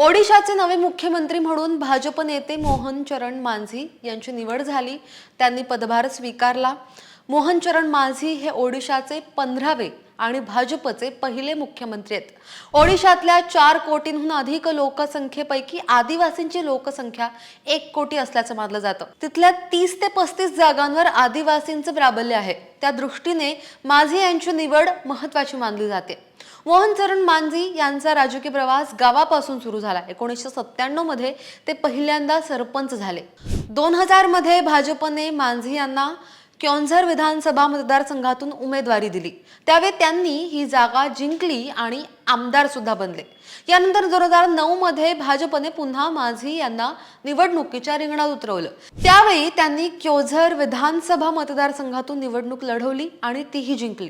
ओडिशाचे नवे मुख्यमंत्री म्हणून भाजप नेते मोहन चरण मांझी यांची निवड झाली. त्यांनी पदभार स्वीकारला. मोहन चरण मांझी हे ओडिशाचे पंधरावे आणि भाजपचे पहिले मुख्यमंत्री आहेत. ओडिशातल्या चार कोटींहून अधिक लोकसंख्येपैकी आदिवासींची लोकसंख्या एक कोटी असल्याचं मानलं जातं. तिथल्या तीस ते पस्तीस जागांवर आदिवासींचं प्राबल्य आहे. त्या दृष्टीने माझी यांची निवड महत्वाची मानली जाते. मोहन चरण मांझी यांचा राजकीय प्रवास गावापासून सुरू झाला. एकोणीसशे सत्त्याण्णवमध्ये ते पहिल्यांदा सरपंच झाले. दोन हजारमध्ये भाजपने मांझी यांना क्योंझर विधानसभा मतदारसंघातून उमेदवारी दिली. त्यावेळी त्यांनी ही जागा जिंकली आणि आमदार सुद्धा बनले. यानंतर दोन हजार नऊ मध्ये भाजपने पुन्हा माझी यांना निवडणुकीच्या रिंगणात उतरवलं. त्यावेळी त्यांनी क्योझर विधानसभा मतदारसंघातून निवडणूक लढवली आणि तीही जिंकली.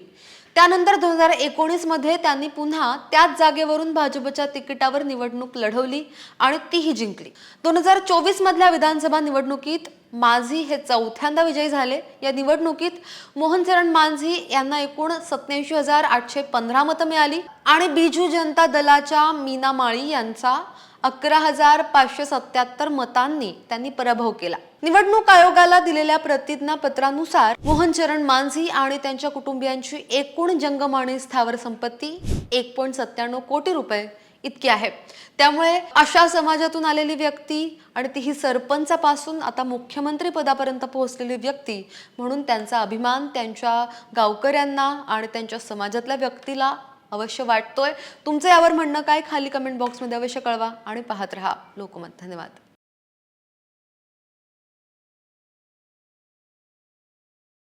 त्यानंतर दोन हजार एकोणीसमध्ये त्यांनी पुन्हा त्याच जागेवरून भाजपच्या तिकिटावर निवडणूक लढवली आणि तीही जिंकली. दोन हजार चोवीस मधल्या विधानसभा निवडणुकीत माझी हे चौथ्यांदा विजयी झाले. या निवडणुकीत मोहन चरण मांझी यांना एकूण सत्याऐंशी हजार आठशे पंधरा मतं मिळाली. आणि बिजू जनता दलाच्या मीना माळी यांचा अकरा हजार पाचशे सत्याहत्तर मतांनी त्यांनी पराभव केला. निवडणूक आयोगाला दिलेल्या प्रतिज्ञापत्रानुसार मोहन चरण मांझी आणि त्यांच्या कुटुंबियांची एकूण जंगमाणी स्थावर संपत्ती एक पॉईंट सत्त्याण्णव कोटी रुपये इतकी आहे. त्यामुळे अशा समाजातून आलेली व्यक्ती आणि तीही सरपंचापासून आता मुख्यमंत्री पदापर्यंत पोहोचलेली व्यक्ती म्हणून त्यांचा अभिमान त्यांच्या गावकऱ्यांना आणि त्यांच्या समाजातल्या व्यक्तीला अवश्य वाटतोय. तुमचं यावर म्हणणं काय? खाली कमेंट बॉक्समध्ये अवश्य कळवा आणि पाहत रहा. लोकमत. धन्यवाद.